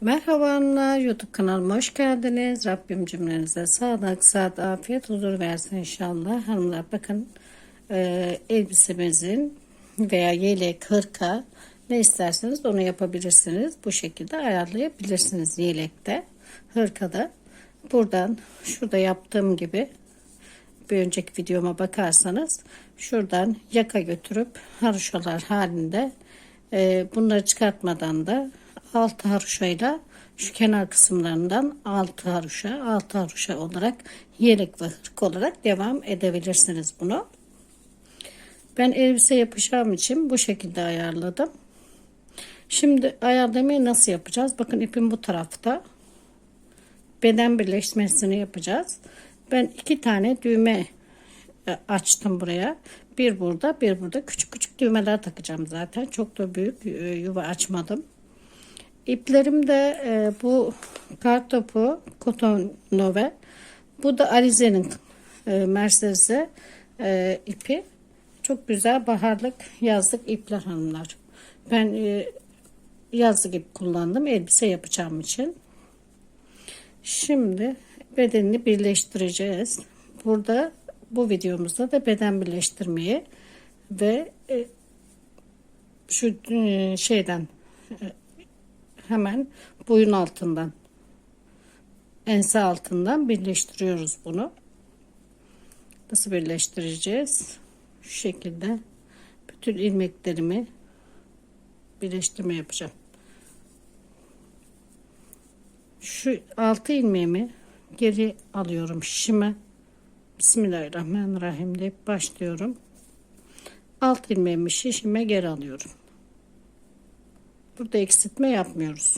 Merhabalar YouTube kanalıma hoş geldiniz. Rabbim cümlenize sağlık, saat, afiyet, huzur versin inşallah. Hanımlar bakın e, elbisemizin veya yelek, hırka ne isterseniz onu yapabilirsiniz. Bu şekilde ayarlayabilirsiniz yelekte, hırkada. Buradan şurada yaptığım gibi bir önceki videoma bakarsanız şuradan yaka götürüp haroşalar halinde e, bunları çıkartmadan da altı haroşayla şu kenar kısımlarından altı haroşa altı haroşa olarak yelek ve hırk olarak devam edebilirsiniz bunu. Ben elbise yapacağım için bu şekilde ayarladım. Şimdi ayarlamayı nasıl yapacağız? Bakın ipim bu tarafta. Beden birleşmesini yapacağız. Ben iki tane düğme e, açtım buraya. Bir burada, bir burada. Küçük küçük düğmeler takacağım zaten. Çok da büyük e, yuva açmadım. İplerim de e, bu kartopu koton nove. Bu da Alize'nin e, Mercedes'e e, ipi. Çok güzel baharlık yazlık ipler hanımlar. Ben e, yazlık ip kullandım elbise yapacağım için. Şimdi bedenini birleştireceğiz. Burada bu videomuzda da beden birleştirmeyi ve e, şu e, şeyden e, hemen boyun altından ense altından birleştiriyoruz bunu. Nasıl birleştireceğiz? Şu şekilde bütün ilmeklerimi birleştirme yapacağım. Şu altı ilmeğimi geri alıyorum şişime. Bismillahirrahmanirrahim deyip başlıyorum. Alt ilmeğimi şişime geri alıyorum. Burada eksiltme yapmıyoruz.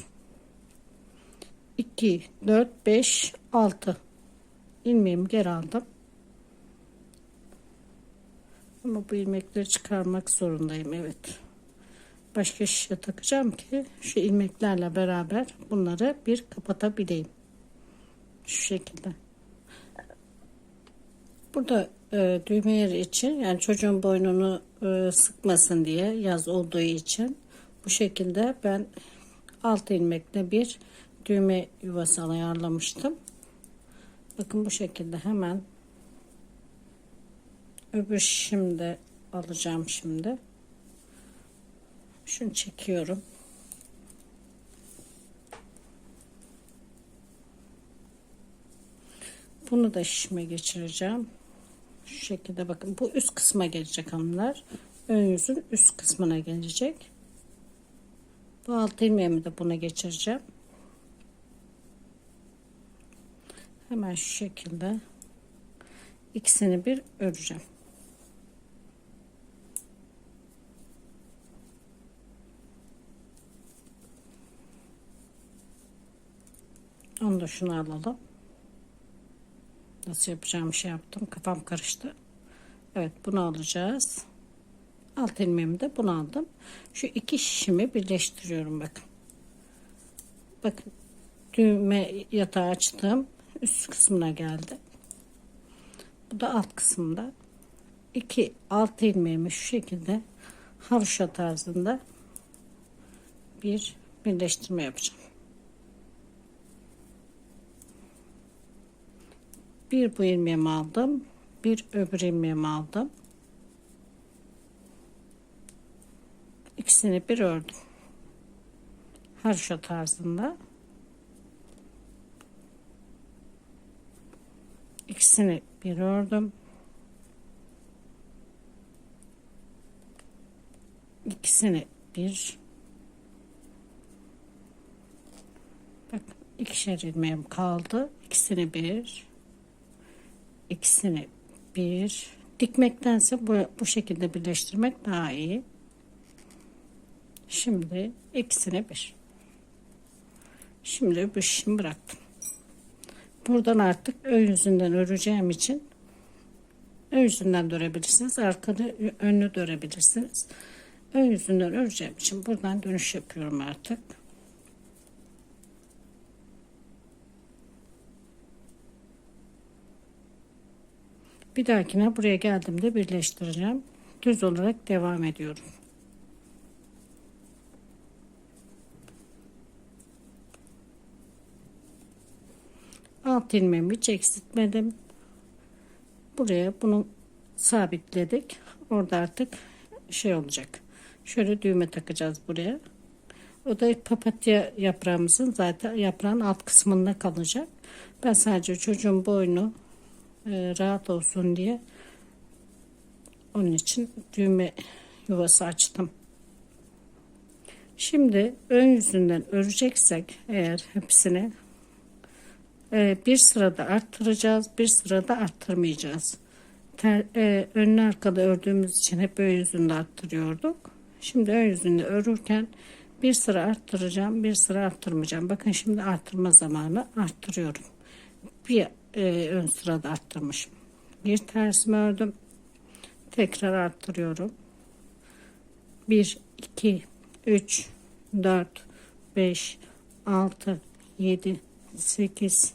2, 4, 5, 6 ilmeğimi geri aldım. Ama bu ilmekleri çıkarmak zorundayım. Evet. Başka şişe takacağım ki şu ilmeklerle beraber bunları bir kapatabileyim. Şu şekilde. Burada e, düğme yeri için yani çocuğun boynunu e, sıkmasın diye yaz olduğu için bu şekilde ben alt ilmekle bir düğme yuvası ayarlamıştım. Bakın bu şekilde hemen öbür şimdi alacağım şimdi. Şunu çekiyorum. Bunu da şişime geçireceğim. Şu şekilde bakın bu üst kısma gelecek hanımlar. Ön yüzün üst kısmına gelecek. Bu alt ilmeğimi de buna geçireceğim. Hemen şu şekilde ikisini bir öreceğim. Onu da şunu alalım. Nasıl yapacağım şey yaptım. Kafam karıştı. Evet bunu alacağız. Alt ilmeğimi de bunu. Şu iki şişimi birleştiriyorum bakın. Bakın düğme yatağı açtım. Üst kısmına geldi. Bu da alt kısımda. iki alt ilmeğimi şu şekilde haroşa tarzında bir birleştirme yapacağım. Bir bu ilmeğimi aldım. Bir öbür ilmeğimi aldım. İkisini bir ördüm. Haroşa tarzında. ikisini bir ördüm. ikisini bir bak ikişer ilmeğim kaldı. ikisini bir ikisini bir dikmektense bu, bu şekilde birleştirmek daha iyi. Şimdi ikisine bir. Şimdi öbür şişimi bıraktım. Buradan artık ön yüzünden öreceğim için ön yüzünden de örebilirsiniz. Arkanı önünü de örebilirsiniz. Ön yüzünden öreceğim için buradan dönüş yapıyorum artık. Bir dahakine buraya geldiğimde birleştireceğim. Düz olarak devam ediyorum. Alt ilmeğimi hiç eksiltmedim. Buraya bunu sabitledik. Orada artık şey olacak. Şöyle düğme takacağız buraya. O da papatya yaprağımızın zaten yaprağın alt kısmında kalacak. Ben sadece çocuğun boynu e, rahat olsun diye onun için düğme yuvası açtım. Şimdi ön yüzünden öreceksek eğer hepsini bir sırada arttıracağız, bir sırada arttırmayacağız. Ter, e, önlü arkada ördüğümüz için hep ön yüzünde arttırıyorduk. Şimdi ön yüzünde örürken bir sıra arttıracağım, bir sıra arttırmayacağım. Bakın şimdi arttırma zamanı arttırıyorum. Bir e, ön sırada arttırmışım. Bir tersimi ördüm. Tekrar arttırıyorum. 1, 2, 3, 4, 5, 6, 7, 8,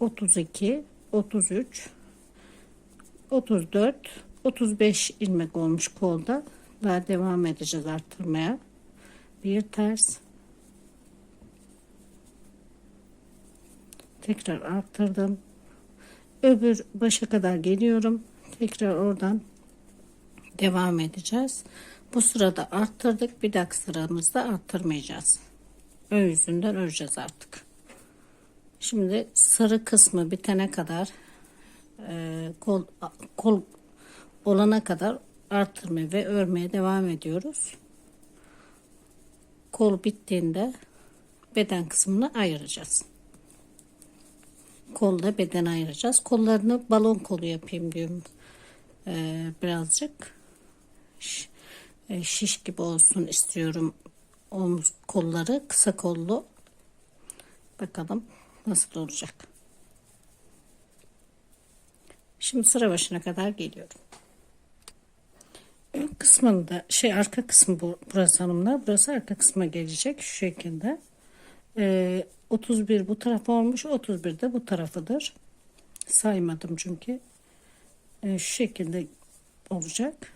32, 33, 34, 35 ilmek olmuş kolda. Daha devam edeceğiz arttırmaya. Bir ters. Tekrar arttırdım. Öbür başa kadar geliyorum. Tekrar oradan devam edeceğiz. Bu sırada arttırdık. Bir dahaki sıramızda arttırmayacağız. Ön yüzünden öreceğiz artık. Şimdi sarı kısmı bitene kadar e, kol, kol olana kadar arttırmaya ve örmeye devam ediyoruz. Kol bittiğinde beden kısmını ayıracağız. Kolda beden ayıracağız. Kollarını balon kolu yapayım diyorum. Ee, birazcık e, şiş gibi olsun istiyorum. Omuz kolları kısa kollu. Bakalım nasıl olacak. Şimdi sıra başına kadar geliyorum. Ön kısmında şey arka kısmı bu, burası hanımlar. Burası arka kısma gelecek şu şekilde. Ee, 31 bu taraf olmuş. 31 de bu tarafıdır. Saymadım çünkü. Ee, şu şekilde olacak.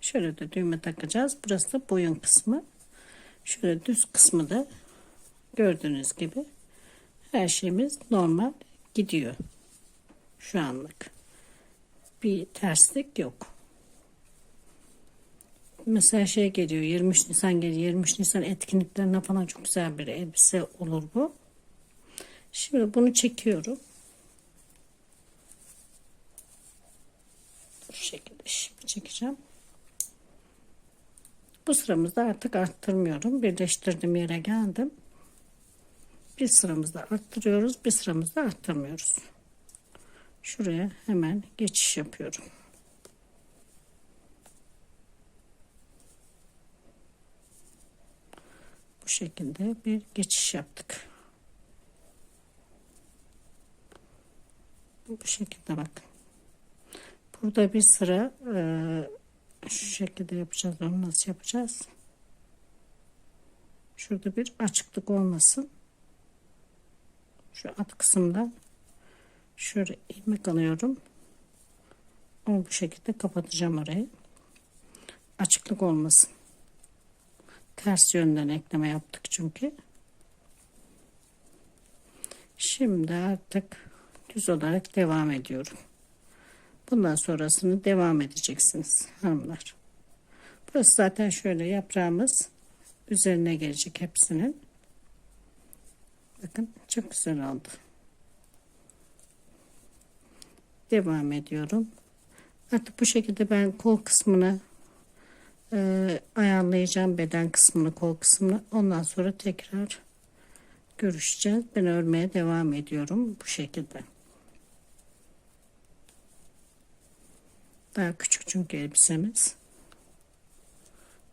Şöyle de düğme takacağız. Burası da boyun kısmı. Şöyle düz kısmı da gördüğünüz gibi her şeyimiz normal gidiyor. Şu anlık. Bir terslik yok. Mesela şey geliyor 23 Nisan geliyor 23 Nisan etkinliklerine falan çok güzel bir elbise olur bu. Şimdi bunu çekiyorum. Bu şekilde şimdi çekeceğim. Bu sıramızda artık arttırmıyorum. Birleştirdim yere geldim. Bir sıramızda arttırıyoruz. Bir sıramızda arttırmıyoruz. Şuraya hemen geçiş yapıyorum. Bu şekilde bir geçiş yaptık. Bu şekilde bakın. Burada bir sıra e, şu şekilde yapacağız. Onu nasıl yapacağız? Şurada bir açıklık olmasın. Şu alt kısımda şöyle ilmek alıyorum. Onu bu şekilde kapatacağım orayı. Açıklık olmasın. Ters yönden ekleme yaptık çünkü. Şimdi artık düz olarak devam ediyorum. Bundan sonrasını devam edeceksiniz hanımlar. Burası zaten şöyle yaprağımız üzerine gelecek hepsinin. Bakın çok güzel oldu. Devam ediyorum. Artık bu şekilde ben kol kısmını e, ayarlayacağım beden kısmını kol kısmını. Ondan sonra tekrar görüşeceğiz. Ben örmeye devam ediyorum bu şekilde. Daha küçük çünkü elbisemiz.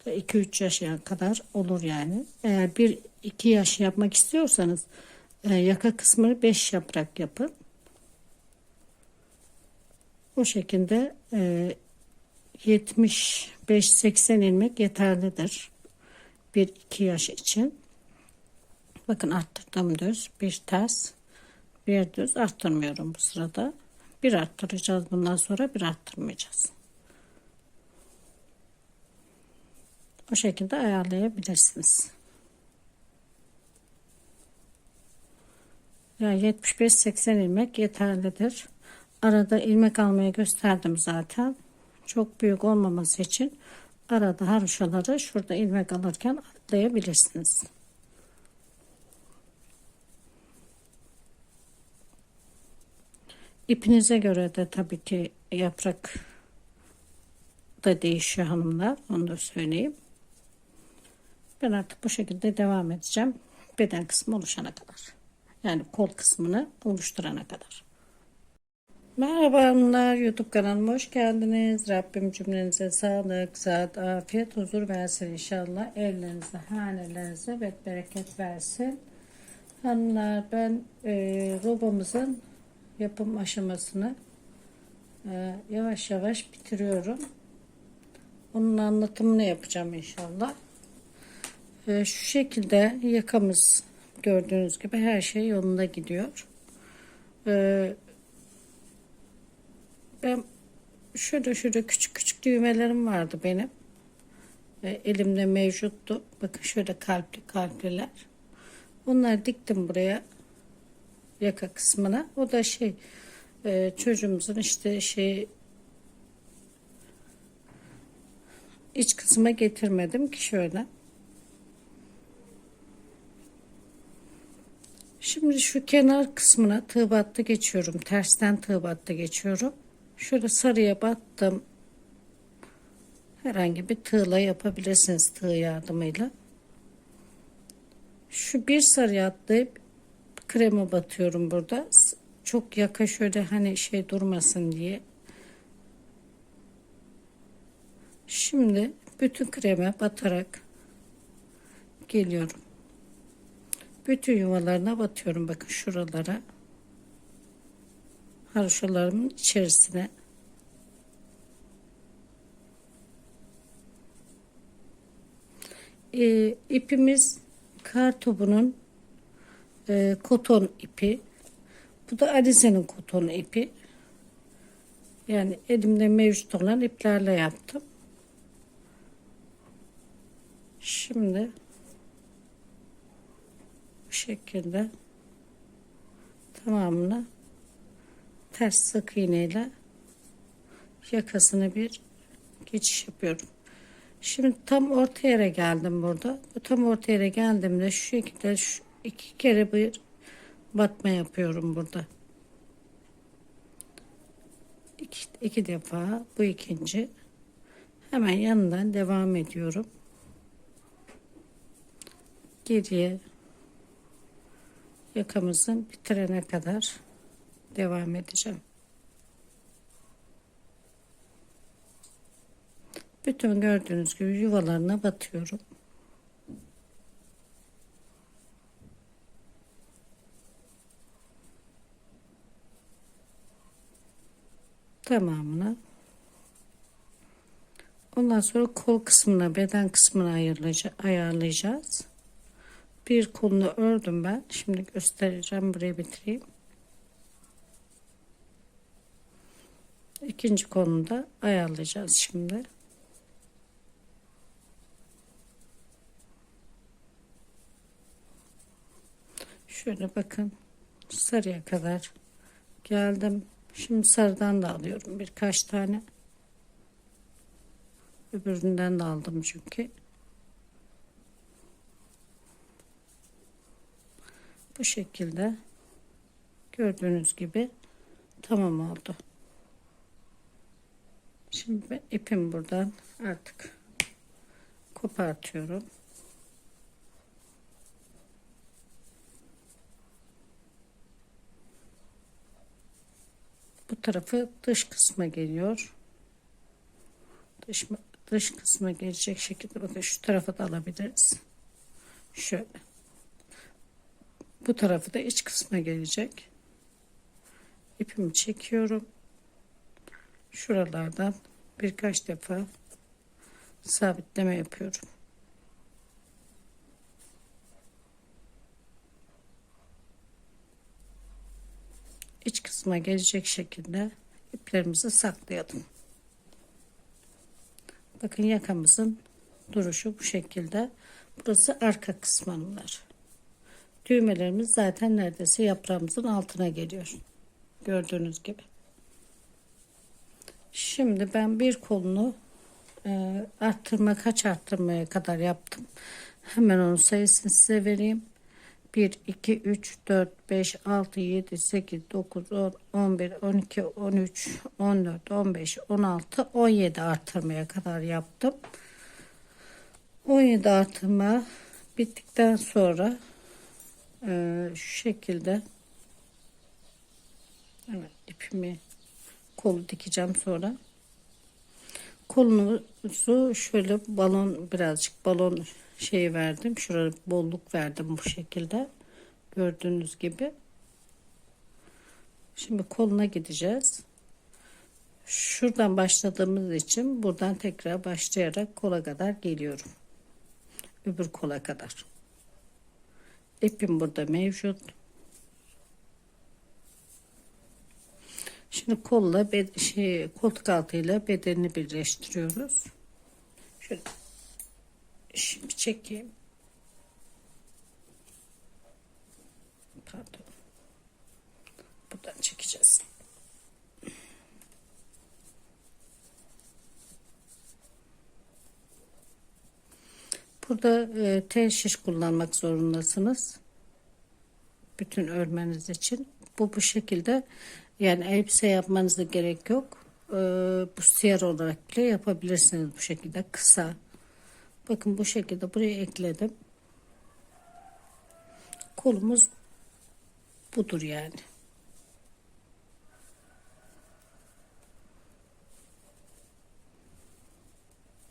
2-3 yaşa kadar olur yani. Eğer bir iki yaş yapmak istiyorsanız e, yaka kısmını 5 yaprak yapın. O şekilde e, 75-80 ilmek yeterlidir. 1-2 yaş için. Bakın arttırdım düz. Bir ters. Bir düz arttırmıyorum bu sırada. Bir arttıracağız bundan sonra bir arttırmayacağız. O şekilde ayarlayabilirsiniz. Yani 75-80 ilmek yeterlidir. Arada ilmek almayı gösterdim zaten. Çok büyük olmaması için arada haroşaları şurada ilmek alırken atlayabilirsiniz. İpinize göre de tabii ki yaprak da değişiyor hanımlar. Onu da söyleyeyim. Ben artık bu şekilde devam edeceğim. Beden kısmı oluşana kadar. Yani kol kısmını oluşturana kadar. Merhaba hanımlar. YouTube kanalıma hoş geldiniz. Rabbim cümlenize sağlık, saat, afiyet, huzur versin inşallah. Evlerinize, hanelerinize ve bereket versin. Hanımlar ben e, robamızın yapım aşamasını e, yavaş yavaş bitiriyorum. Onun anlatımını yapacağım inşallah. E, şu şekilde yakamız gördüğünüz gibi her şey yolunda gidiyor. E, ben şöyle şöyle küçük küçük düğmelerim vardı benim. E, elimde mevcuttu. Bakın şöyle kalpli kalpliler. Onları diktim buraya yaka kısmına. O da şey e, çocuğumuzun işte şey iç kısma getirmedim ki şöyle. Şimdi şu kenar kısmına tığ battı geçiyorum. Tersten tığ battı geçiyorum. Şöyle sarıya battım. Herhangi bir tığla yapabilirsiniz tığ yardımıyla. Şu bir sarıya atlayıp krema batıyorum burada. Çok yaka şöyle hani şey durmasın diye. Şimdi bütün kreme batarak geliyorum. Bütün yuvalarına batıyorum. Bakın şuralara. Haroşalarımın içerisine. Ee, ipimiz kar topunun e, koton ipi. Bu da Alize'nin koton ipi. Yani elimde mevcut olan iplerle yaptım. Şimdi bu şekilde tamamını ters sık iğneyle yakasını bir geçiş yapıyorum. Şimdi tam orta yere geldim burada. Bu tam orta yere geldiğimde şu şekilde şu iki kere bir batma yapıyorum burada. İki, iki defa bu ikinci. Hemen yanından devam ediyorum. Geriye yakamızın bitirene kadar devam edeceğim. Bütün gördüğünüz gibi yuvalarına batıyorum. Tamamını. Ondan sonra kol kısmına, beden kısmına ayarlayacağız. Bir kolunu ördüm ben. Şimdi göstereceğim. Buraya bitireyim. İkinci kolunu da ayarlayacağız şimdi. Şöyle bakın sarıya kadar geldim. Şimdi sarıdan da alıyorum birkaç tane. Öbüründen de aldım çünkü. Bu şekilde gördüğünüz gibi tamam oldu. Şimdi ben ipim buradan artık kopartıyorum. Bu tarafı dış kısma geliyor. Dış, dış kısma gelecek şekilde bakın şu tarafa da alabiliriz. Şöyle. Bu tarafı da iç kısma gelecek. İpimi çekiyorum. Şuralardan birkaç defa sabitleme yapıyorum. İç kısma gelecek şekilde iplerimizi saklayalım. Bakın yakamızın duruşu bu şekilde. Burası arka kısmınlar. Düğmelerimiz zaten neredeyse yaprağımızın altına geliyor. Gördüğünüz gibi. Şimdi ben bir kolunu e, arttırma kaç arttırmaya kadar yaptım. Hemen onun sayısını size vereyim. 1, 2, 3, 4, 5, 6, 7, 8, 9, 10, 11, 12, 13, 14, 15, 16, 17 artırmaya kadar yaptım. 17 artırma bittikten sonra e, şu şekilde evet, ipimi kolu dikeceğim sonra kolunuzu şöyle balon birazcık balon şey verdim. Şuraya bolluk verdim bu şekilde. Gördüğünüz gibi. Şimdi koluna gideceğiz. Şuradan başladığımız için buradan tekrar başlayarak kola kadar geliyorum. Öbür kola kadar. İpim burada mevcut. Şimdi kolla şey, koltuk altıyla bedenini birleştiriyoruz. Şöyle Şimdi çekeyim. Pardon. Buradan çekeceğiz. Burada e, tel şiş kullanmak zorundasınız. Bütün örmeniz için. Bu bu şekilde yani elbise yapmanıza gerek yok. E, bu siyer olarak bile yapabilirsiniz bu şekilde kısa Bakın bu şekilde buraya ekledim. Kolumuz budur yani.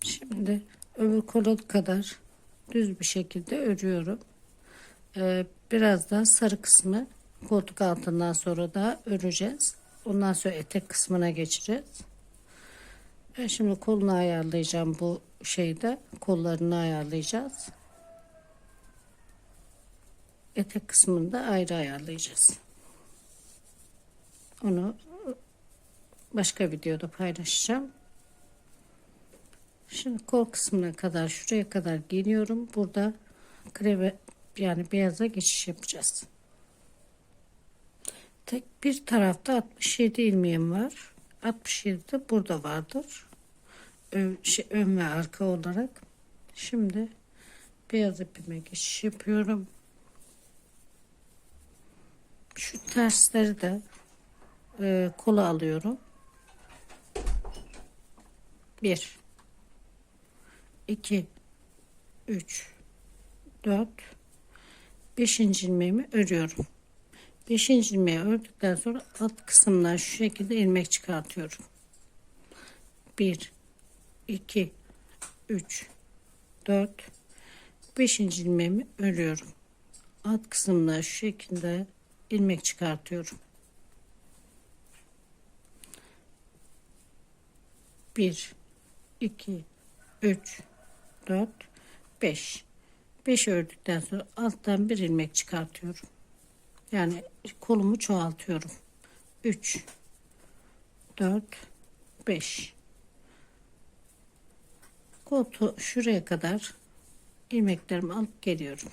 Şimdi öbür kolu kadar düz bir şekilde örüyorum. Ee, biraz daha sarı kısmı koltuk altından sonra da öreceğiz. Ondan sonra etek kısmına geçeceğiz. Ben şimdi kolunu ayarlayacağım bu şeyde. Kollarını ayarlayacağız. Etek kısmını da ayrı ayarlayacağız. Onu başka videoda paylaşacağım. Şimdi kol kısmına kadar şuraya kadar geliyorum. Burada kreve yani beyaza geçiş yapacağız. Tek bir tarafta 67 ilmeğim var. 67 de burada vardır ön, şey, ön ve arka olarak. Şimdi beyaz ipime geçiş yapıyorum. Şu tersleri de e, kola alıyorum. Bir, iki, üç, dört, beşinci ilmeğimi örüyorum. Beşinci ilmeği ördükten sonra alt kısımdan şu şekilde ilmek çıkartıyorum. Bir, 2 3 4 5. ilmeğimi örüyorum. Alt kısımda şu şekilde ilmek çıkartıyorum. 1 2 3 4 5 5 ördükten sonra alttan bir ilmek çıkartıyorum. Yani kolumu çoğaltıyorum. 3 4 5 koltuğu şuraya kadar ilmeklerimi alıp geliyorum.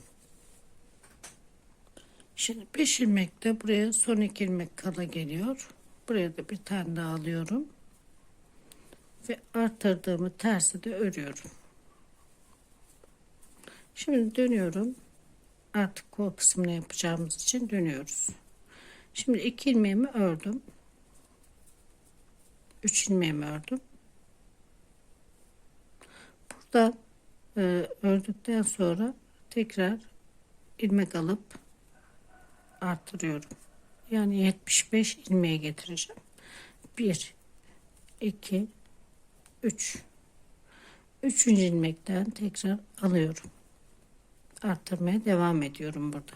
Şimdi 5 ilmek de buraya son 2 ilmek kala geliyor. Buraya da bir tane daha alıyorum. Ve arttırdığımı tersi de örüyorum. Şimdi dönüyorum. Artık kol kısmını yapacağımız için dönüyoruz. Şimdi 2 ilmeğimi ördüm. 3 ilmeğimi ördüm. Burada e, ördükten sonra tekrar ilmek alıp arttırıyorum. Yani 75 ilmeğe getireceğim. 1 2 3 Üçüncü ilmekten tekrar alıyorum arttırmaya devam ediyorum burada.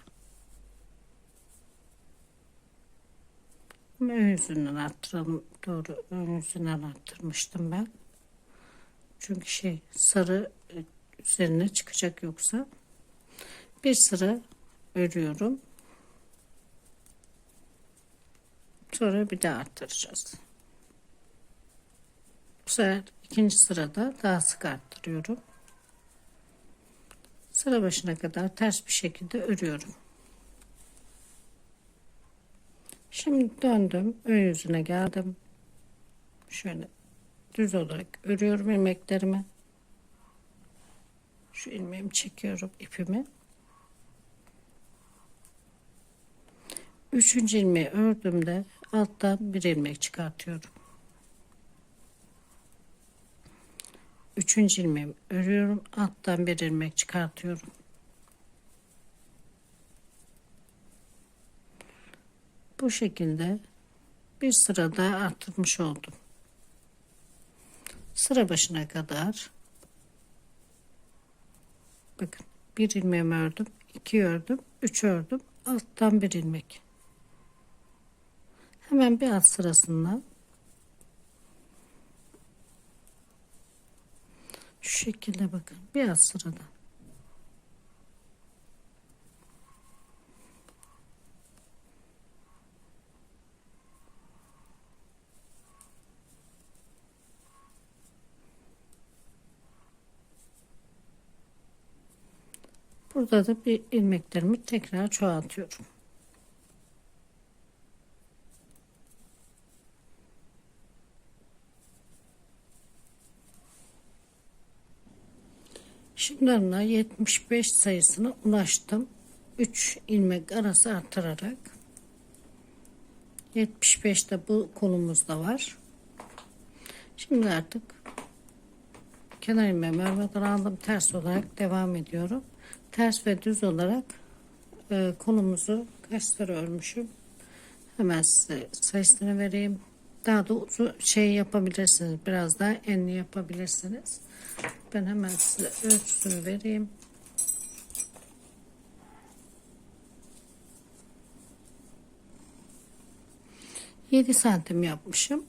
Ön yüzünden arttıralım. Doğru ön yüzünden arttırmıştım ben. Çünkü şey sarı e, üzerine çıkacak yoksa. Bir sıra örüyorum. Sonra bir daha arttıracağız. Bu sefer ikinci sırada daha sık arttırıyorum. Sıra başına kadar ters bir şekilde örüyorum. Şimdi döndüm. Ön yüzüne geldim. Şöyle düz olarak örüyorum ilmeklerimi. Şu ilmeğimi çekiyorum ipimi. Üçüncü ilmeği ördüğümde alttan bir ilmek çıkartıyorum. Üçüncü ilmeğimi örüyorum. Alttan bir ilmek çıkartıyorum. Bu şekilde bir sıra daha arttırmış oldum. Sıra başına kadar bakın bir ilmeğimi ördüm, iki ördüm, üç ördüm, alttan bir ilmek. Hemen bir alt sırasından şu şekilde bakın alt sırada Burada da bir ilmeklerimi tekrar çoğaltıyorum. Onunla 75 sayısına ulaştım. 3 ilmek arası arttırarak 75 de bu kolumuzda var. Şimdi artık kenar ilmeğimi örmeden aldım. Ters olarak devam ediyorum. Ters ve düz olarak e, kolumuzu kaç sıra örmüşüm. Hemen size sayısını vereyim. Daha da uzun şey yapabilirsiniz. Biraz daha enli yapabilirsiniz. Ben hemen size ölçüsünü vereyim. Yedi santim yapmışım.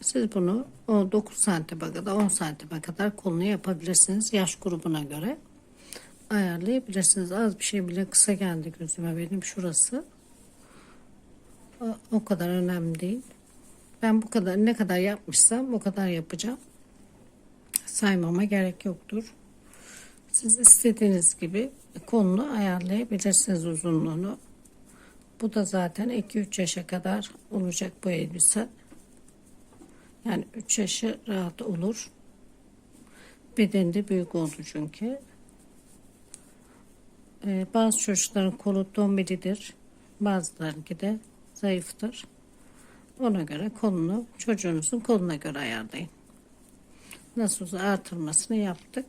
Siz bunu o 9 santime kadar 10 santime kadar kolunu yapabilirsiniz yaş grubuna göre ayarlayabilirsiniz. Az bir şey bile kısa geldi gözüme benim şurası. O kadar önemli değil. Ben bu kadar ne kadar yapmışsam o kadar yapacağım. Saymama gerek yoktur. Siz istediğiniz gibi kolunu ayarlayabilirsiniz uzunluğunu. Bu da zaten 2-3 yaşa kadar olacak bu elbise. Yani 3 yaşı rahat olur. Bedeni de büyük oldu çünkü. Ee, bazı çocukların kolu dombelidir. Bazılarınki de zayıftır. Ona göre kolunu çocuğunuzun koluna göre ayarlayın. Nasıl artırmasını yaptık.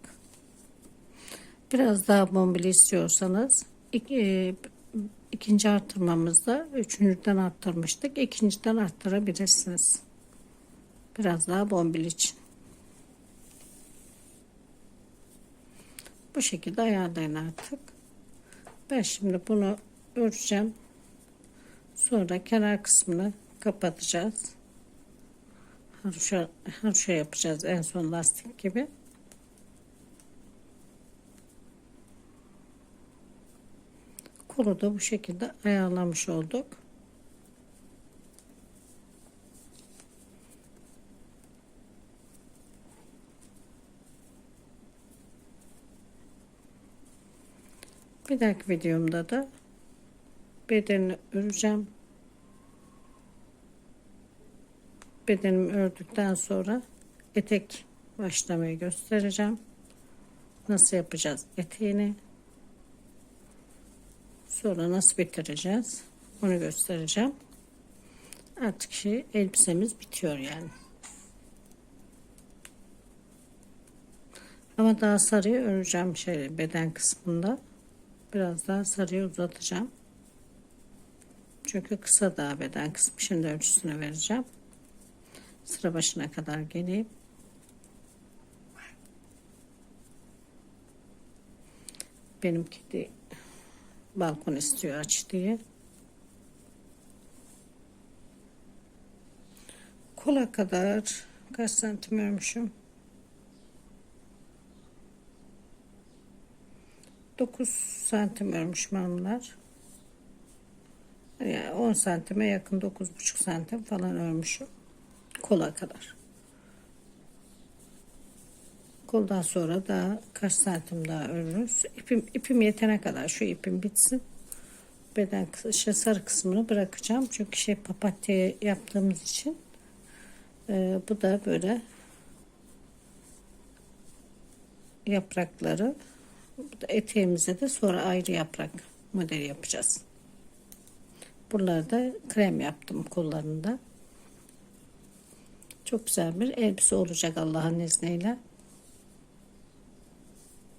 Biraz daha bombeli istiyorsanız iki, e, ikinci artırmamızda üçüncüden arttırmıştık. İkinciden arttırabilirsiniz. Biraz daha bombeli için. Bu şekilde ayarlayın artık. Ben şimdi bunu öreceğim. Sonra kenar kısmını kapatacağız. Haroşa, haroşa yapacağız en son lastik gibi. Kolu da bu şekilde ayarlamış olduk. Bir dahaki videomda da bedenini öreceğim. Bedenimi ördükten sonra etek başlamayı göstereceğim. Nasıl yapacağız eteğini. Sonra nasıl bitireceğiz. Onu göstereceğim. Artık şey elbisemiz bitiyor yani. Ama daha sarıyı öreceğim şey beden kısmında. Biraz daha sarıyı uzatacağım. Çünkü kısa daha beden kısmı. Şimdi ölçüsünü vereceğim. Sıra başına kadar geleyim. Benimki de balkon istiyor aç diye. kola kadar kaç santim örmüşüm? 9 santim örmüşüm hanımlar. Yani 10 santime yakın 9,5 santim falan örmüşüm. Kola kadar. Koldan sonra da kaç santim daha örürüz. İpim, ipim yetene kadar şu ipim bitsin. Beden şey, sarı kısmını bırakacağım. Çünkü şey papatya yaptığımız için. Ee, bu da böyle yaprakları. Eteğimize de sonra ayrı yaprak modeli yapacağız. Buralarda da krem yaptım kollarında. Çok güzel bir elbise olacak Allah'ın izniyle.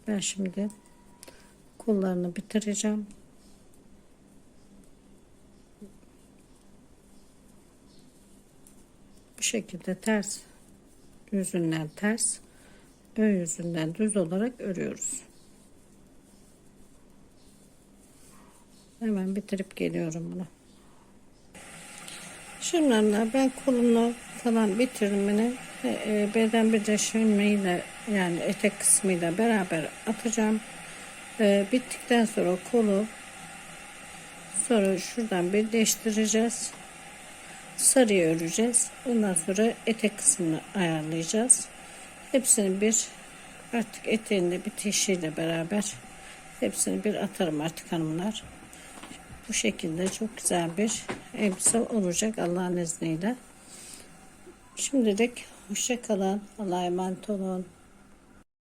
Ben şimdi kollarını bitireceğim. Bu şekilde ters yüzünden ters ön yüzünden düz olarak örüyoruz. Hemen bitirip geliyorum bunu. Anne, ben kolunu falan bitirmeni e, e, beden birleşimiyle yani etek kısmıyla beraber atacağım. E, bittikten sonra kolu sonra şuradan birleştireceğiz. Sarıya öreceğiz. Ondan sonra etek kısmını ayarlayacağız. Hepsini bir artık eteğinde bitişiyle beraber hepsini bir atarım artık hanımlar. Bu şekilde çok güzel bir elbise olacak Allah'ın izniyle. Şimdilik hoşça kalın. Allah'a emanet olun.